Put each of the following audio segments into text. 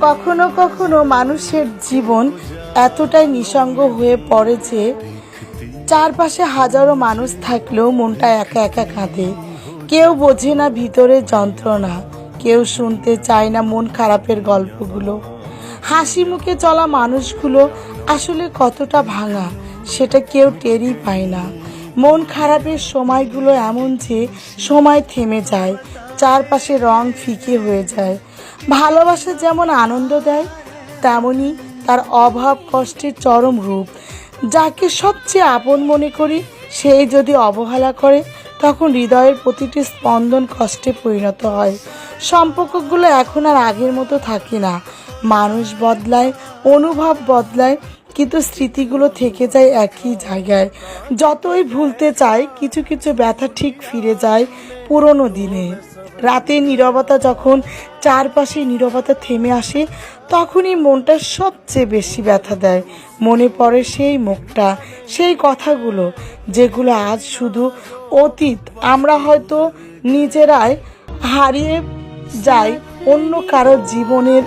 কখনো কখনো মানুষের জীবন এতটাই নিঃসঙ্গ হয়ে পড়ে যে চারপাশে হাজারো মানুষ থাকলেও মনটা একা একা কাঁদে। কেউ বোঝে না ভিতরের যন্ত্রণা, কেউ শুনতে চায় না মন খারাপের গল্পগুলো। হাসি মুখে চলা মানুষগুলো আসলে কতটা ভাঙা, সেটা কেউ টেরই পায় না। মন খারাপের সময়গুলো এমন যে সময় থেমে যায় চারপাশে রং ফিকে হয়ে যায়। ভালোবাসা যেমন আনন্দ দেয়, তেমনি তার অভাব কষ্টের চরম রূপ। যাকে সবচেয়ে আপন মনে করি সেই যদি অবহেলা করে, তখন হৃদয়ের প্রতিটি স্পন্দন কষ্টে পরিণত হয়। সম্পর্কগুলো এখন আর আগের মতো থাকে না। মানুষ বদলায়, অনুভব বদলায়, কিন্তু স্মৃতিগুলো থেকে যায় একই জায়গায়। যতই ভুলতে চায় কিছু কিছু ব্যথা ঠিক ফিরে যায় পুরনো দিনে। রাতে নীরবতা যখন চারপাশে নীরবতা থেমে আসে, তখনই মনটা সবচেয়ে বেশি ব্যথা দেয়। মনে পড়ে সেই মুখটা, সেই কথাগুলো, যেগুলো আজ শুধু অতীত। আমরা হয়তো নিজেরাই হারিয়ে যাই অন্য কারও জীবনের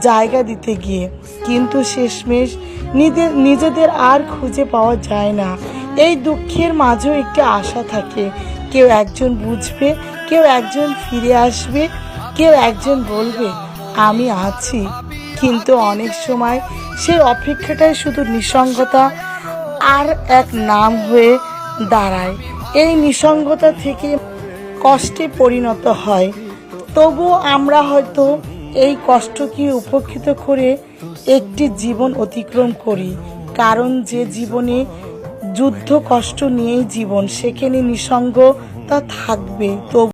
জায়গা দিতে গিয়ে। কিন্তু শেষমেশ নিজেদের নিজেদের আর খুঁজে পাওয়া যায় না। এই দুঃখের মাঝেও একটি আশা থাকে, কেউ একজন বুঝবে কেউ একজন ফিরে আসবে, কেউ একজন বলবে, আমি আছি। কিন্তু অনেক সময় সেই অপেক্ষাটাই শুধু নিঃসঙ্গতা আর এক নাম হয়ে দাঁড়ায়। এই নিঃসঙ্গতা থেকে কষ্টে পরিণত হয়। তবু আমরা হয়তো এই কষ্টকে উপেক্ষিত করে একটি জীবন অতিক্রম করি। কারণ যে জীবনে যুদ্ধ কষ্ট নিয়েই জীবন, সেখানে নিঃসঙ্গতা থাকবে। তবু